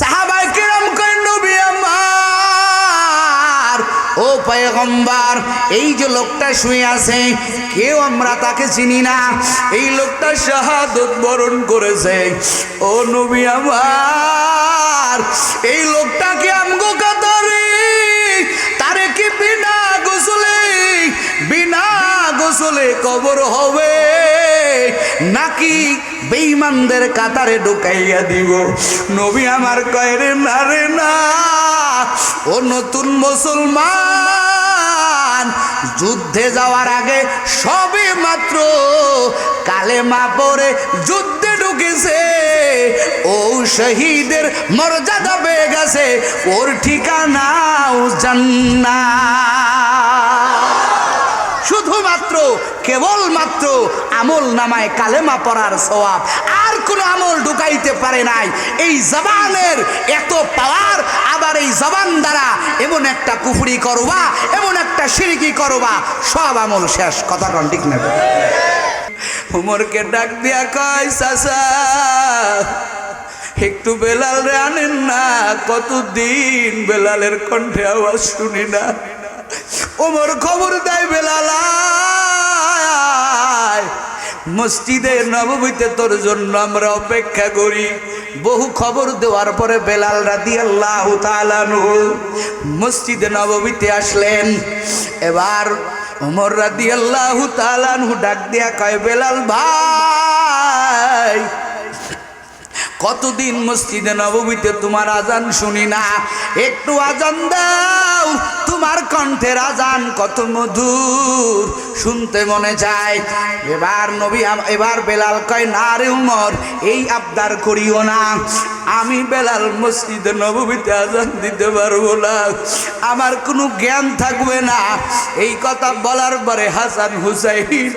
সাহাবাই কিরাম কই নবী আমার, ও পয়গম্বর, এই যে লোকটা শুয়ে আছে, কেউ আমরা তাকে চিনি না। এই লোকটা শাহাদত বরণ করেছে। ও নবী আমার, এই লোকটাকে আমগো কাতারে, তারে কি বিনা গোসলে বিনা গোসলে কবর হবে, নাকি বেঈমানদের কাতারে ঢুকাইয়া দিব? নবী আমার কয়রে না, রে না, ও নতুন মুসলমান, যুদ্ধে যাওয়ার আগে সবে মাত্র কালেমা পরে যুদ্ধে ঢুকেছে, ও শহীদের মর্যাদা পেয়ে গেছে, ওর ঠিকানাও জান্নাত। শুধুমাত্র, কেবলমাত্র আমল নামায় কালেমা পড়ার সওয়াব আর কোনো আমল ঢুকাইতে পারে নাই। এই জবানের এত পাওয়ার, আবার এই জবান দ্বারা এমন একটা কুফরি করবা, এমন একটা সিরিকি করবা, সব আমল শেষ। কথা কন ঠিক না? উমরকে ডাক দিয়া কয়, চাচা, একটু বেলাল রে আনেন না, কতদিন বেলালের কণ্ঠে আওয়াজ শুনি না। ওমর খবর দেয় বেলাল আয়। মসজিদে নবমীতে তোর জন্য আমরা অপেক্ষা করি বহু খবর দেওয়ার পরে বেলাল রাদি আল্লাহ মসজিদে নবমীতে আসলেন এবার ওমর রাদি আল্লাহ ডাক দিয়া কয়, বেলাল ভাই কতদিন মসজিদে নবমীতে তোমার আজান শুনি না? একটু আজান দাও, তোমার কণ্ঠের আজান কত মধুর, শুনতে মনে চায় এবার নবী এবার বেলাল কয়, না রে উমর, এই আবদার করিও না। আমি বেলাল মসজিদে নবমীতে আজান দিতে পারব না। আমার কোনো জ্ঞান থাকবে না। এই কথা বলার পরে হাসান হুসাইন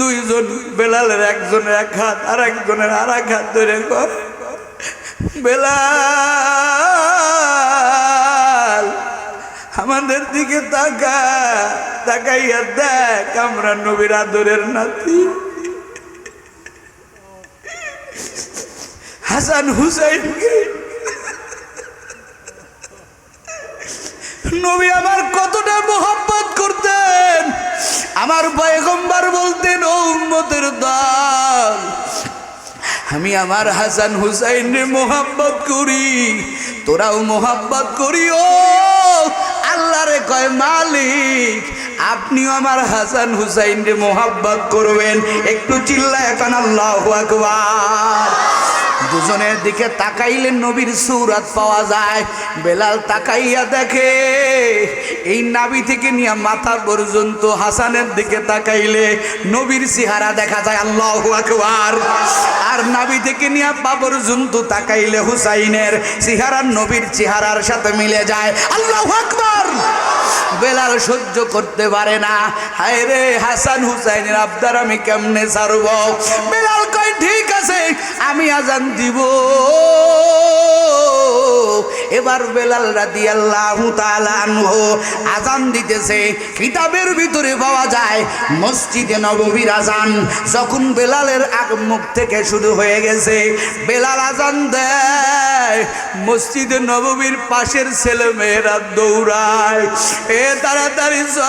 দুইজন বেলালের একজনের এক হাত আর একজনের আর এক হাত ধরে বেলাল, আমাদের দিকে তাকা, তাকাইয়া দেখ আমরা নবীর আদরের নাতি। হাসান হুসাইনকে নবী আমার কতটা মোহাম্মত করতেন। আমার পয়গম্বর বলতেন, ও উম্মতের দল, আমি আমার হাসান হুসাইনের মোহাম্মত করি, তোরাও মোহাম্মত করি ও আল্লাহরে কয়, মালিক, আপনিও আমার হাসান হুসাইনরে মোহাব্বত করবেন। একটু চিল্লা এখন আল্লাহ আকবার। দুজনের দিকে তাকাইলে নবীর সুরাত পাওয়া যায়। বেলাল তাকাইয়া দেখে, এই নাবি থেকে নিয়ে মাথা পর্যন্ত হাসানের দিকে তাকাইলে নবীর চেহারা দেখা যায় আল্লাহ আকবার। আর নাবি থেকে নিয়ে পা পর্যন্ত তাকাইলে হুসাইনের চেহারা নবীর চেহারার সাথে মিলে যায়। আল্লাহ আকবার! বেলাল সহ্য করতে পারে না। হায় রে হাসান হুসাইনের আবদার আমি কেমনে ছাড়ব? বেলাল কয়, ঠিক আছে, আমি আজান দিব। এবার বেলাল রাদি আল্লাহ আজান দিতেছে। কিতাবের ভিতরে পাওয়া যায়, মসজিদে নববীর আজান যখন বেলালের আগ মুখ থেকে শুরু হয়ে গেছে, বেলাল আজান দেয়, মসজিদে নববীর পাশের ছেলে মেয়েরা দৌড়ায়, এ তাড়াতাড়ি চল।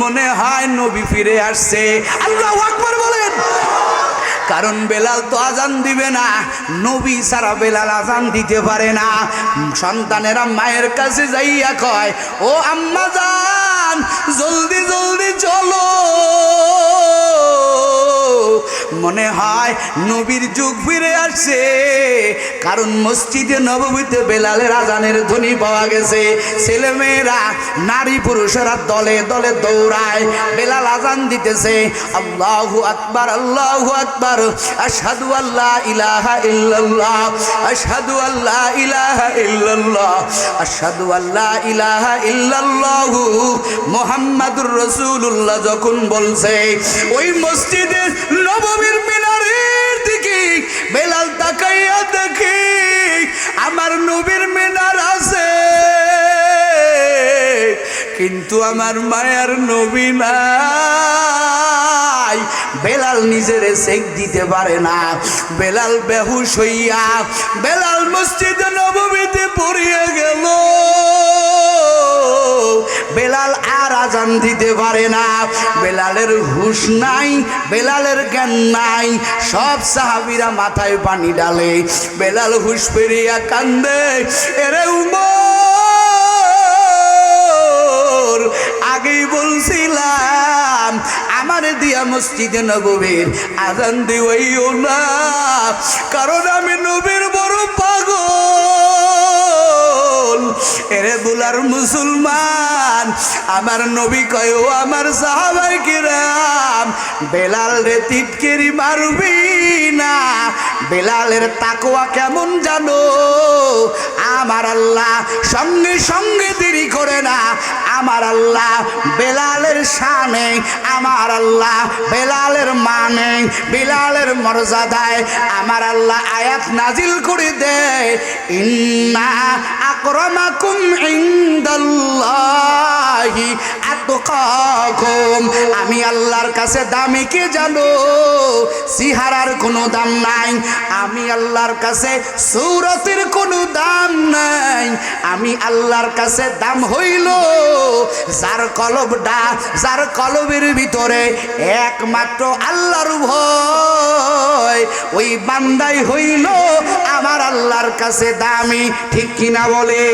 মনে হয় নবী ফিরে আসছে। আল্লাহ আকবার বলেন। কারণ বেলাল তো আজান দিবে না, নবী সারা বেলাল আজান দিতে পারে না। সন্তানেরা মায়ের কাছে যাইয়া কয়, ও আম্মা জান, জলদি জলদি চলো। মনে হয় নবীর যুগ ফিরে আসছে। কারণ মসজিদে নবমীতে বেলালের আজানের ধ্বনি পাওয়া গেছে। ছেলে মেয়েরা নারী পুরুষেরা দলে দলে দৌড়ায়, বেলাল আজান দিতেছে। আল্লাহু আকবার আল্লাহু আকবার। আশহাদু আল্লাহ ইলাহা ইল্লাল্লাহ, আশহাদু আল্লাহ ইলাহা ইল্লাল্লাহ, আশহাদু আল্লাহ ইলাহা ইল্লাল্লাহ। মুহাম্মাদুর রাসূলুল্লাহ যখন বলছে, ওই মসজিদে নববীর মিনারের দিকে বেলাল তাকাইয়া দেখি, আমার নবীর মিনার আছে। কিন্তু আমার মায়ার নবী নাই। বেলাল নিজের সেক দিতে পারে না। বেলাল বেহুশ হইয়া বেলাল মসজিদে নবমীতে পড়িয়া গেল। বেলাল আর আজান দিতে পারে না। বেলালের হুশ নাই, বেলালের জ্ঞান নাই, সব সাহাবিরা মাথায় পানি ডালে বেলাল হুশ পেরিয়া কান্দে, এরে উমর, আগেই বলছিলাম, আমার দিয়া মসজিদে নবীর আজান দিওইও না। কারণ আমি নবীর বড় পাগল। এরে বুলার মুসলমান, আমার নবী কয়, ও আমার সাহাবাই কিরাম, বেলাল রে তিটকেরি মারবি না, বেলালের তাকোয়া কেমন জানো? আমার আল্লাহ সঙ্গে সঙ্গে দেরি করে না আমার আল্লাহ বেলালের শানে, আমার আল্লাহ বেলালের মানে বেলালের মর্যাদায় আমার আল্লাহ আয়াত নাজিল করে দেয় ইন্না আকরামাকুম ইনদাল্লাহি আতকাকুম। আমি আল্লাহর কাছে দামি কে জানো? সিহারার কোনো দাম নাই। আমি আল্লাহর কাছে সৌরতের কোনো দাম নাই। আমি আল্লাহর কাছে দাম হইল যার কলবটা, যার কলবের ভিতরে একমাত্র আল্লাহর ভয়। ওই বান্দাই হইল আমার আল্লাহর কাছে দামি, ঠিক কিনা বলে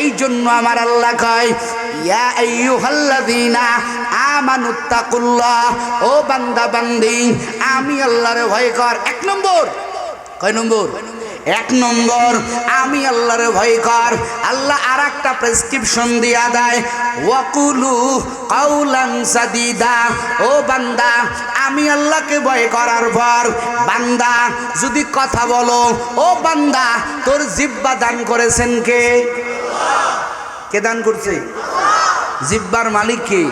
এই জন্য আমার আল্লাহ কয়, ইয়া আইয়ুহাল্লাযীনা আমানুত্তাকুল্লাহ ও বান্দা বান্দি, আমি আল্লাহরে ভয় কর। এক নম্বর। কয় নম্বর? এক নম্বর, আমি আল্লাহর ভয় কর। আল্লাহ আর একটা প্রেসক্রিপশন দিয়া দেয়। ওয়াকুলু কাউলান সাদিদা। ও বান্দা, আমি আল্লাহকে ভয় করার পর, বান্দা, যদি কথা বলো, ও বান্দা, তোর জিব্বা দান করেছেন কে? কে দান করছে? জিব্বার মালিক কে?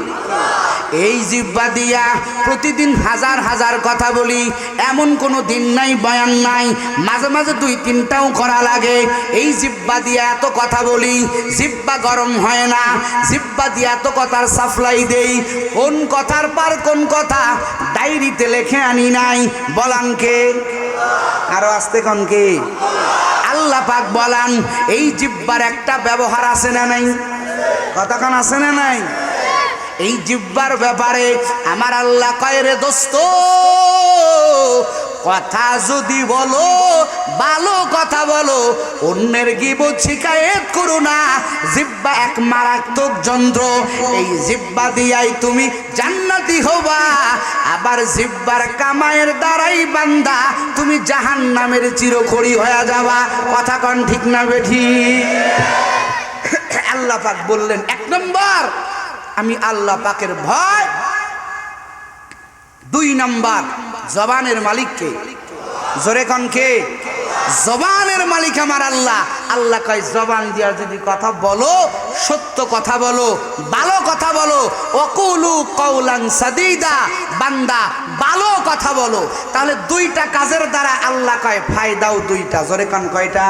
এই জিব্বা দিয়া প্রতিদিন হাজার হাজার কথা বলি, এমন কোনো দিন নাই, বয়ান নাই। মাঝে মাঝে দুই তিনটাও করা লাগে। এই জিব্বা দিয়া এত কথা বলি, জিব্বা গরম হয় না। জিব্বা দিয়া এত কথার সাপ্লাই দেই, কোন কথার পর কোন কথা ডায়েরিতে লেখে আনি নাই। বলানকে আরও আসতে কনকে আল্লাহ পাক বলান, এই জিব্বার একটা ব্যবহার আছে না নাই? কতক্ষণ আছে না নাই? এই জিব্বার ব্যাপারে আমার আল্লাহ কয়, রে দোস্ত, কথা যদি বলো, ভালো কথা বলো, অন্যের গিবত শিকায়ত করো না। জিব্বা এক মারাত্মক যন্ত্র। এই জিব্বা দিয়াই তুমি জান্নাতি হবা। আবার জিব্বার কামায়ের দ্বারাই বান্দা তুমি জাহান নামের চিরখড়ি হয়ে যাবা। কথা কন ঠিক না বেঠি? আল্লাহ পাক বললেন, এক নম্বর আমি আল্লাহ পাকের ভয়। দুই নম্বর, জবানের মালিককে জোরে কন কে? জবানের মালিক আমার আল্লাহ। আল্লাহ কয়, জবান দিয়া যদি কথা বলো, সত্য কথা বলো, ভালো কথা বলো অকুলু কৌলান সাদিদা, বান্দা, ভালো কথা বলো, তাহলে দুইটা কাজের দ্বারা আল্লাহ কয় ফায়দাও দুইটা। জোরে কন কয়টা?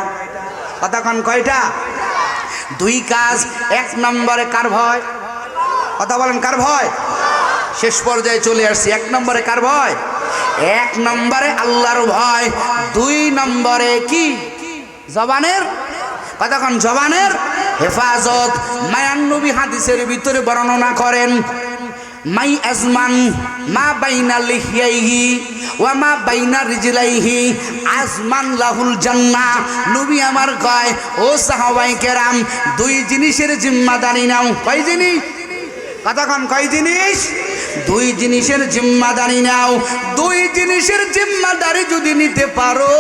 কথা কন কয়টা? দুই কাজ, এক নম্বরে কার ভয়? কথা বলেন, কার ভয়? শেষ পর্যায়ে চলে আসছি, এক নম্বরে কার ভয়? এক নম্বরে আল্লাহর ভয়, দুই নম্বরে কি? জবানের? কতক্ষণ? জবানের? হেফাজত। মায়ান্নবী হাদিসের ভিতরে বর্ণনা করেন, মাই আজমান মা বাইনা লিহিয়াইহি ওয়া মা বাইনা রিজলাইহি, আজমান লাহুল জান্নাহ নবী আমার কয়, ও সাহাবাই কেরাম, দুই জিনিসের জিম্মাদারি নাও। কয় জিনিস? কতক্ষণ? কয় জিনিস? দুই জিনিসের জিম্মাদারি নাও। দুই জিনিসের জিম্মাদারি যদি নিতে পারো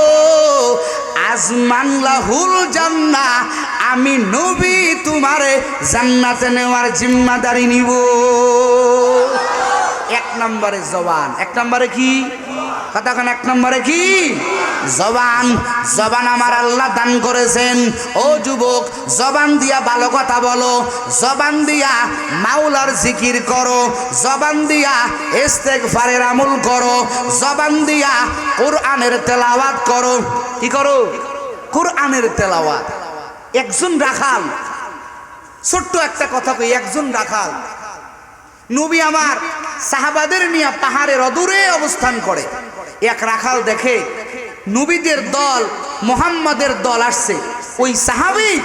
আজমান লাহুল জান্না, আমি নবী তোমারে জান্নাতে নেওয়ার জিম্মাদারি নিব। এক নম্বরে জবান। এক নম্বরে কি? কতক্ষণ? এক নম্বরে কি? জবান জবান আমার আল্লাহ দান করেছেন। ও যুবক, জবান দিয়া ভালো কথা বলো। জবান দিয়া মাওলার জিকির করো। জবান দিয়া এস্তেক ফারের আমুল করো। জবান দিয়া কোরআনের তেলাওয়াত করো। কি করো? কোরআনের তেলাওয়াত। একজন রাখাল। ছোট্ট একটা কথা কই, একজন রাখাল। নবী আমার সাহাবাদের নিয়ে পাহাড়ের অদূরে অবস্থান করে। এক রাখাল দেখে নবীদের দল, মোহাম্মদের দল আসছে। ওই সাহাবি,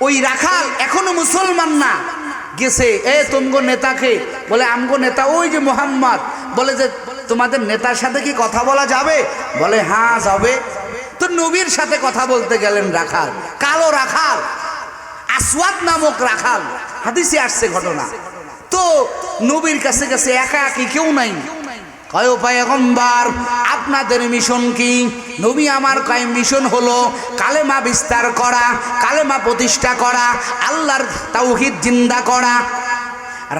ওই রাখাল এখনও মুসলমান না। গেছে, এ, তুমগো নেতাকে। বলে, আমগো নেতা ওই যে মোহাম্মদ। বলে যে, তোমাদের নেতার সাথে কি কথা বলা যাবে? বলে হ্যাঁ যাবে। তো নবীর সাথে কথা বলতে গেলেন রাখাল, কালো রাখাল আসওয়াদ নামক রাখাল। হাদিসে আসছে ঘটনা। তো নবীর কাছে কাছে একা একই কেউ নাই। কয় আপনাদের মিশন কি? নবী আমার কয়, মিশন হলো কালেমা বিস্তার করা, কালেমা প্রতিষ্ঠা করা, আল্লাহর তাওহিদ জিন্দা করা।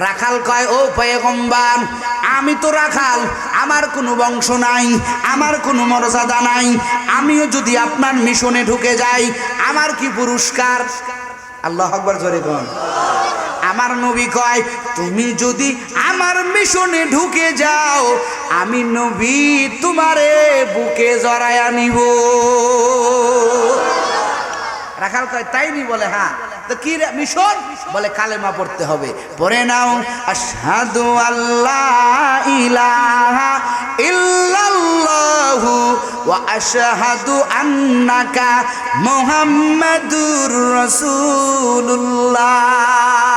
রাখাল কয়, ও পয়গম্বার, আমি তো রাখাল, আমার কোনো বংশ নাই, আমার কোনো মর্যাদা নাই, আমিও যদি আপনার মিশনে ঢুকে যাই, আমার কি পুরস্কার? আল্লাহ আকবর জোরে আমার নবী কয়, তুমি যদি আমার মিশনে ঢুকে যাও। আমি নবী, তোমারে বুকে জড়ায়া নিব রাখাল কয়, তাই নি বলে? হ্যাঁ। তো কি মিশন? বলে, কালেমা পড়তে হবে। পড়ে নাও। আশহাদু আল্লাহ ইলাহা ইল্লাল্লাহু ওয়া আশহাদু আন্নাকা মুহাম্মাদুর রাসূলুল্লাহ। কালেমা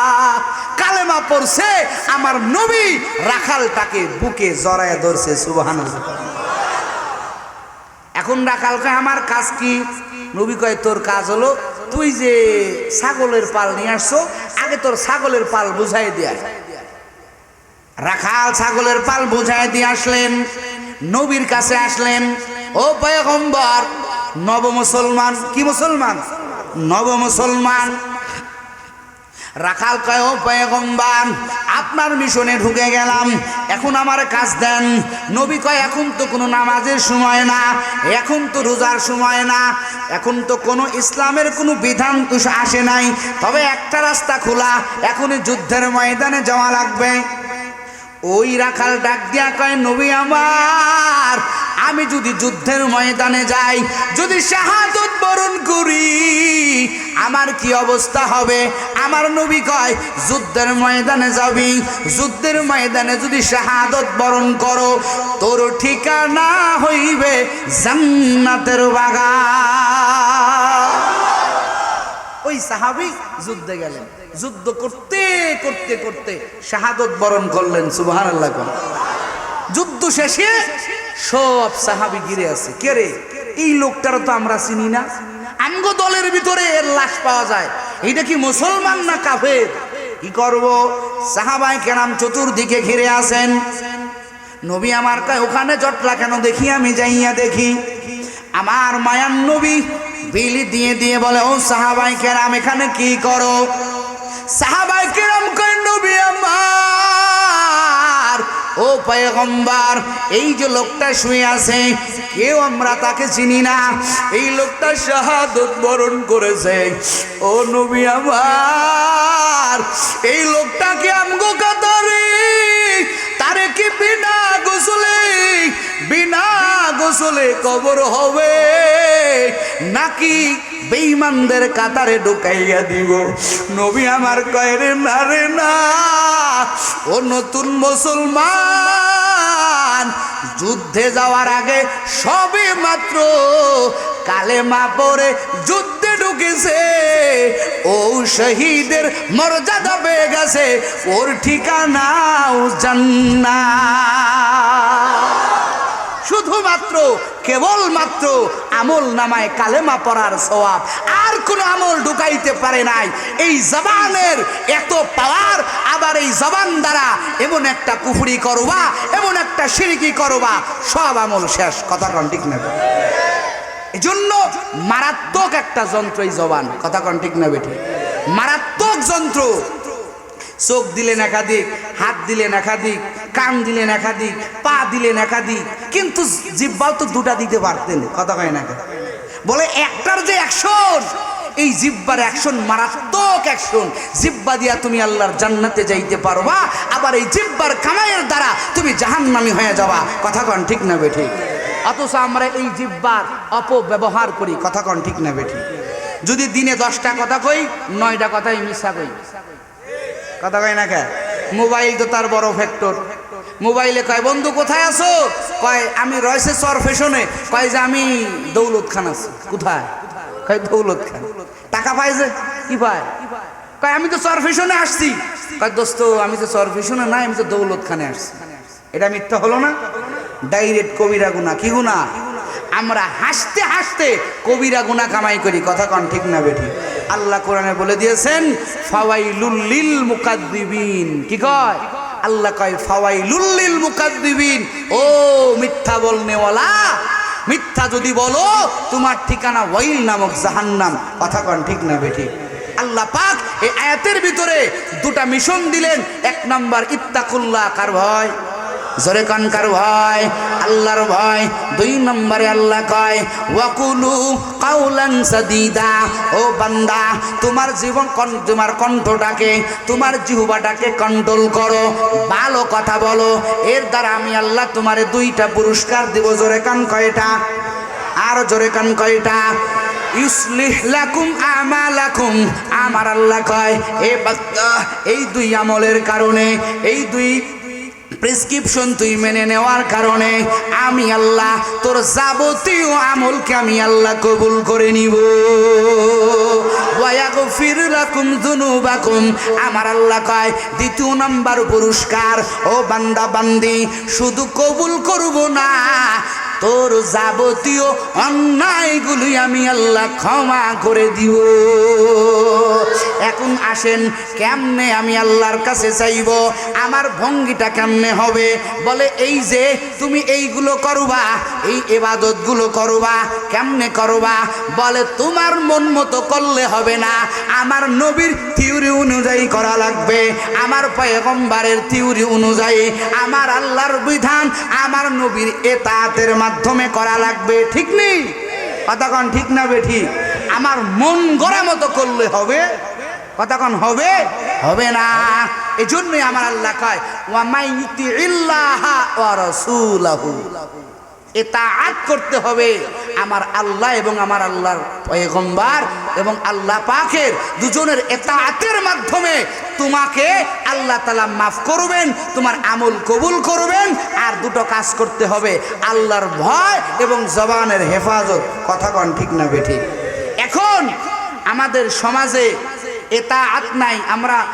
পড়ছে, আমার নবী রাখালটাকে বুকে জড়ায় ধরছে, সুবহানাল্লাহ। এখন রাখাল কয় আমার কাজ কি? নবী কয়, তোর কাজ হলো তুই যে ছাগলের পাল নিয়ে আসছো, আগে তোর ছাগলের পাল বুঝাই দিয়ে রাখাল ছাগলের পাল বুঝাই দিয়ে আসলেন, নবীর কাছে আসলেন। ও পয়গম্বর নব মুসলমান কি মুসলমান? নব মুসলমান রাখাল কয়, ও পয়গম্বর, আপনার মিশনে ঢুকে গেলাম, এখন আমার কাজ দেন। নবী কয়, এখন তো কোনো নামাজের সময় না, এখন তো রোজার সময় না, এখন তো কোনো ইসলামের কোনো বিধান তো আসে নাই। তবে একটা রাস্তা খোলা, এখনই যুদ্ধের ময়দানে যাওয়া লাগবে। ওই রাখাল ডাক দিয়া কয়, নবী আমার আমি যদি যুদ্ধের ময়দানে যাই, যদি শাহাদত বরণ করি, আমার কি অবস্থা হবে? আমার নবী কয়, যুদ্ধের ময়দানে যাবি, যুদ্ধের ময়দানে যদি শাহাদত বরণ করো, তোর ঠিকানা হইবে জান্নাতের বাগান। ওই সাহাবি যুদ্ধে গেলেন। যুদ্ধ করতে করতে করতে শাহাদত বরণ করলেন সুবাহ যুদ্ধ শেষে সব সাহাবি গিরে আছে। কে রে? এই লোকটারও তো আমরা চিনি না। আঙ্গ দলের ভিতরে এর লাশ পাওয়া যায়। এইটা কি মুসলমান না কাফের? কি করব? সাহাবাই কেরাম চতুর্দিকে ঘিরে আছেন। নবী আমার কয়, ওখানে জটলা কেন দেখি? আমি যাইয়া দেখি। আমার মায়ান নবী বিলি দিয়ে দিয়ে বলে, ও সাহাবাই কেরাম, এখানে কি করো? সাহাবাই কেরাম কয়, নবী আমার ও পয়গম্বার, এই যে লোকটা শুয়ে আছে, কেউ আমরা তাকে চিনি না। এই লোকটা শাহাদত বরণ করেছে। ও নবী আমার, এই লোকটাকে আমগো কাতারে? তারে কি বিনা গোসলে, বিনা গোসলে কবর হবে। নাকি বেঈমানদের কাতারে ঢুকাইয়া দিব? নবী আমার কয়রে না রে না। ও নতুন মুসলমান, যুদ্ধে যাওয়ার আগে সবে মাত্র কালেমা পরে যুদ্ধে ঢুকেছে। ও শহীদের মর্যাদা পেয়ে গেছে। ওর ঠিকানাও জান্না শুধুমাত্র, কেবলমাত্র আমল নামায় কালেমা পড়ার সওয়াব আর কোনো আমল ঢুকাইতে পারে নাই। এই জবানের এত পাওয়ার আবার এই জবান দ্বারা এমন একটা কুফুরি করবা, এমন একটা সিরিকি করবা, সব আমল শেষ। কথা কন ঠিক নেবে এই জন্য মারাত্মক একটা যন্ত্র এই জবান। কথা কন ঠিক না বেঠি? মারাত্মক যন্ত্র। চোখ দিলেন একাধিক, হাত দিলেন একাধিক, কান দিলেন একাধিক, পা দিলেন একাধিক, কিন্তু জিব্বাও তো দুটা দিতে পারতেন, কথা কয় না বলে একটার যে অ্যাকশন এই জিব্বার অ্যাকশন মারাত্মক অ্যাকশন জিব্বা দিয়া তুমি আল্লাহর জান্নাতে যাইতে পারবা, আবার এই জিব্বার কামাইয়ের দ্বারা তুমি জাহান্নামি হয়ে যাবা। কথা কন ঠিক না বেঠি? অথচ আমরা এই জিব্বার অপব্যবহার করি, কথা কন ঠিক না বেঠি? যদি দিনে দশটা কথা কই, নয়টা কথাই মিশা কই? কথা কয় না কে? মোবাইল তো তার বড় ফ্যাক্টর মোবাইলে কয়, বন্ধু, কোথায় আছো? কয়, আমি রয়েছে সর ফেশনে কয় যে, আমি দৌলত খান আছি। কোথায়? কয়, দৌলত খান। টাকা পায় যে, কি পায়? কয়, আমি তো সর ফেশনে আসছি। কয়, দোস্ত, আমি তো সর ফেশনে না আমি তো দৌলত খানে আসছি। এটা মিথ্যা হলো না? ডাইরেক্ট কবিরা গুনা কি গুনা আমরা হাসতে হাসতে কবিরা গুনা কামাই করি। কথা কন ঠিক না বেঠি। আল্লাহ কোরআনে বলে দিয়েছেন, ফাওয়াইলুল লিল মুকাদ্দিবিন। কি কয়? আল্লাহ কয়, ফাওয়াইলুল লিল মুকাদ্দিবিন। ও মিথ্যা বলনেওয়ালা, মিথ্যা যদি বলো, তোমার ঠিকানা ওয়াইল নামক জাহান্নাম। কথা কন ঠিক না বেঠি? আল্লাহ পাক এই আয়াতের ভিতরে দুটা মিশন দিলেন। এক নাম্বার, ইত্তাকুল্লাহ কার ভয়? জোরে কানকার ভয় আল্লাহর ভয় দুই নম্বরে আল্লাহ কয়, ওয়াকুলু কাউলান সাদিদা ও বান্দা, তোমার জীবন তোমার কণ্ঠটাকে, তোমার জিহুবাটাকে কন্ট্রোল করো, ভালো কথা বলো, এর দ্বারা আমি আল্লাহ তোমারে দুইটা পুরস্কার দিব, জোরে কান কয়টা, আর জোরে কান কয়টা আমার আল্লাহ কয়, এ এই দুই আমলের কারণে, এই দুই প্রেসক্রিপশন তুই মেনে নেওয়ার কারণে আমি আল্লাহ তোর যাবতীয় আমলকে আমি আল্লাহ কবুল করে নিব। আমার আল্লাহ কয়, দ্বিতীয় নাম্বার পুরস্কার, ও বান্দা বান্দি, শুধু কবুল করব না, তোর যাবতীয় অন্যায়গুলি আমি আল্লাহ ক্ষমা করে দিব। এখন আসেন, কেমনে আমি আল্লাহর কাছে চাইব? আমার ভঙ্গিটা কেমনে হবে? বলে, এই যে তুমি এইগুলো করবা, এই এবাদতগুলো করবা, কেমনে করবা? বলে, তোমার মন মতো করলে হবে না। আমার নবীর থিওরি অনুযায়ী করা লাগবে। আমার পয়গম্বারের থিওরি অনুযায়ী আমার আল্লাহর বিধান আমার নবীর এতাতের মাধ্যমে করা লাগবে। ঠিক নেই? কতক্ষণ ঠিক না বেঠি? আমার মন গড়া মতো করলে হবে? কতক্ষণ হবে? হবে না। এই জন্যই আমার আল্লাহ কয়, ওয়ামাই ইউতি ইল্লাহা ওয়া রাসূলাহু। এতাআত করতে হবে আমার আল্লাহ এবং আমার আল্লাহর পয়গম্বর এবং আল্লাহ পাকের দুজনের এতাআতের মাধ্যমে তোমাকে আল্লাহ তালা মাফ করবেন, তোমার আমল কবুল করবেন, আর দুটো কাজ করতে হবে, আল্লাহর ভয় এবং জবানের হেফাজত। কথা কন ঠিক না বেঠি এখন আমাদের সমাজে এটা আত নাই, আমরা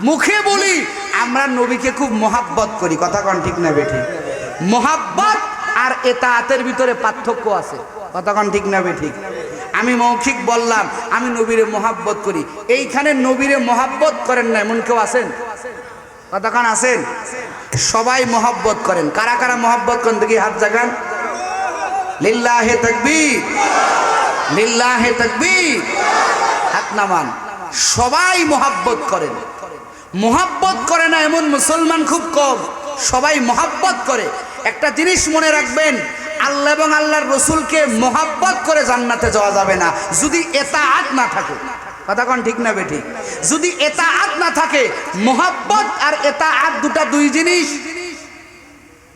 মুখে বলি, আমরা নবীকে খুব মহাব্বত করি। কথা কন ঠিক না বেঠি? মহাব্বত আর এটা আতের ভিতরে পার্থক্য আছে। কথা কন ঠিক না বেঠিক আমি মৌখিক বললাম, আমি নবীরে মহাব্বত করি। এইখানে নবীরে মহাব্বত করেন না এমন কেউ আছেন? কতক্ষণ আছেন? সবাই মহাব্বত করেন। কারা কারা মহাব্বত করেন? দেখি হাত জাগান। লিল্লাহে তাকবীর। লিল্লাহে তাকবীর। হাত নামান। সবাই মোহাব্বত করেন। মহাব্বত করে না এমন মুসলমান খুব কম। সবাই মহাব্বত করে। একটা জিনিস মনে রাখবেন, আল্লাহ এবং আল্লাহর রসুলকে মোহাব্বত করে জান্নাতে যাওয়া যাবে না। যদি এটা আত না থাকে, কথা কন ঠিক না বেঠিক? যদি এটা আত না থাকে, মোহাব্বত আর এটা আত দুটা দুই জিনিস।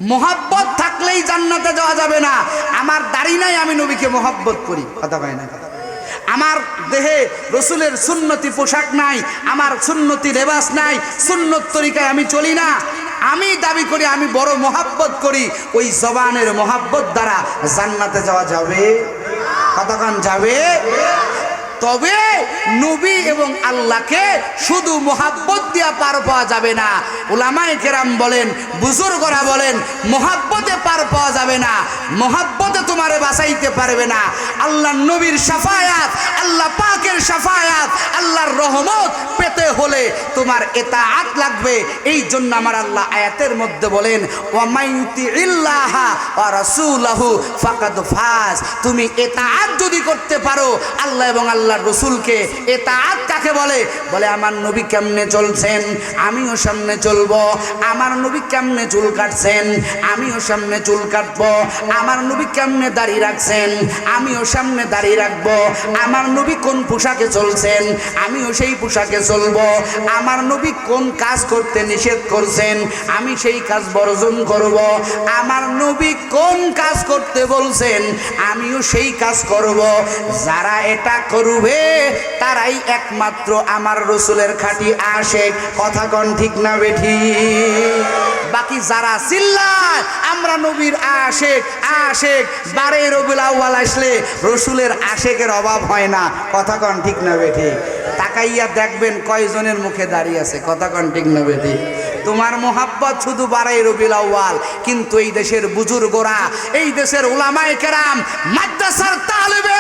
মোহাব্বত থাকলেই জান্নাতে যাওয়া যাবে না। আমার দাড়ি নাই, আমি নবীকে মহাব্বত করি। কথা কয় না আমার দেহে রসুলের সুন্নতি পোশাক নাই, আমার সুন্নতি লেবাস নাই, সুন্নত তরিকায় আমি চলি না। আমি দাবি করি, আমি বড় মহাব্বত করি, ওই জবানের মহাব্বত দ্বারা জান্নাতে যাওয়া যাবে। কতক্ষণ যাবে? তবে নবী এবং আল্লাহকে শুধু মোহাব্বত দিয়া পার পাওয়া যাবে না। ওলামায় কেরাম বলেন, বুজুর্গরা বলেন, মোহাব্বতে পার পাওয়া যাবে না। মোহাব্বতে তোমারে বাঁচাইতে পারবে না। আল্লাহ নবীর সাফায়াত আল্লাহ পাকের সাফায়াত আল্লাহর রহমত পেতে হলে তোমার এটা আত লাগবে। এই জন্য আমার আল্লাহ আয়াতের মধ্যে বলেন ওয়ামাইতি ফাকাদ ফাজ। তুমি এটা আত যদি করতে পারো, আল্লাহ এবং আল্লাহর রসুলকে এটা আত কাকে বলে? বলে, আমার নবী কেমনে চলছেন? আমিও সামনে চলবো। আমার নবী কেমনে চুল কাটছেন? আমিও সামনে চুল কাটবো। আমার নবী কেমনে দাড়ি রাখছেন? আমিও সামনে দাড়ি রাখব। আমার নবী কোন পোশাকে চলছেন? আমিও সেই পোশাকে চলবো। আমার নবী কোন কাজ করতে নিষেধ করছেন? আমি সেই কাজ বর্জন করব। আমার নবী কোন কাজ করতে বলছেন? আমিও সেই কাজ করব। যারা এটা করবে তারাই একমাত্র আমার রসুলের খাঁটি আসে কথা কন ঠিক না বেঠি? বাকি যারা চিল্লায়, আমরা নবীর আশেক। আশেক, বারে রবিল আউ্বাল আসলে রসুলের আশেকের অভাব হয় না। কথা কন ঠিক না বেঠি? তাকাইয়া দেখবেন কয়জনের মুখে দাঁড়িয়ে আছে। কথা কন ঠিক না বেঠি? তোমার মোহাব্বত শুধু বারাই রবিল আউ্বাল কিন্তু এই দেশের বুজুর্গরা, এই দেশের উলামায়ে কেরাম, মাদ্রাসার তালেবে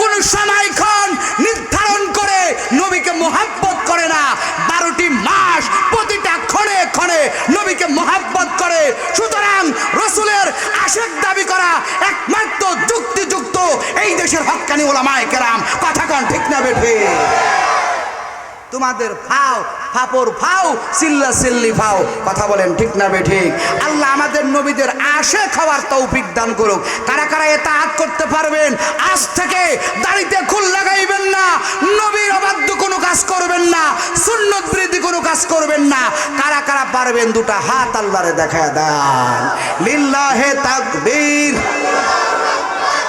কোন সময়ক্ষণ নির্ধারণ করে নবীকে মোহাব্বত করে না। বারোটি মাস প্রতিটা ক্ষণে ক্ষণে নবীকে মোহাব্বত করে। সুতরাং রসুলের আশেক দাবি করা একমাত্র যুক্তিযুক্ত এই দেশের হক্কানি ওলামায় কেরাম। কথা কন ঠিক না বেঠে? তোমাদের ফাও ফাপর ফাও চিল্লা চিল্লি ফাও। কথা বলেন ঠিক না বে ঠিক? আল্লাহ আমাদের নবীদের আশে খাওয়ার তৌফিক দান করুক। কারা কারা এটা আদ করতে পারবেন, আজ থেকে দাড়িতে খুল লাগাইবেন না, নবীর অবাধ্য কোনো কাজ করবেন না, সুন্নত বৃদ্ধি কোনো কাজ করবেন না। কারা কারা পারবেন দুটা হাত আল্লাহরে দেখায় দেন। লিল্লাহে তাকবীর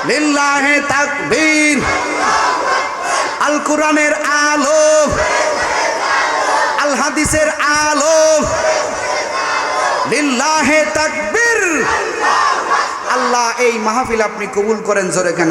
লিল্লাহে তাকবীর। আল কোরআনের আল। হাদিসের আলো। লিল্লাহে তাকবীর। আল্লাহ এই মাহফিল আপনি কবুল করেন জোরে কেন?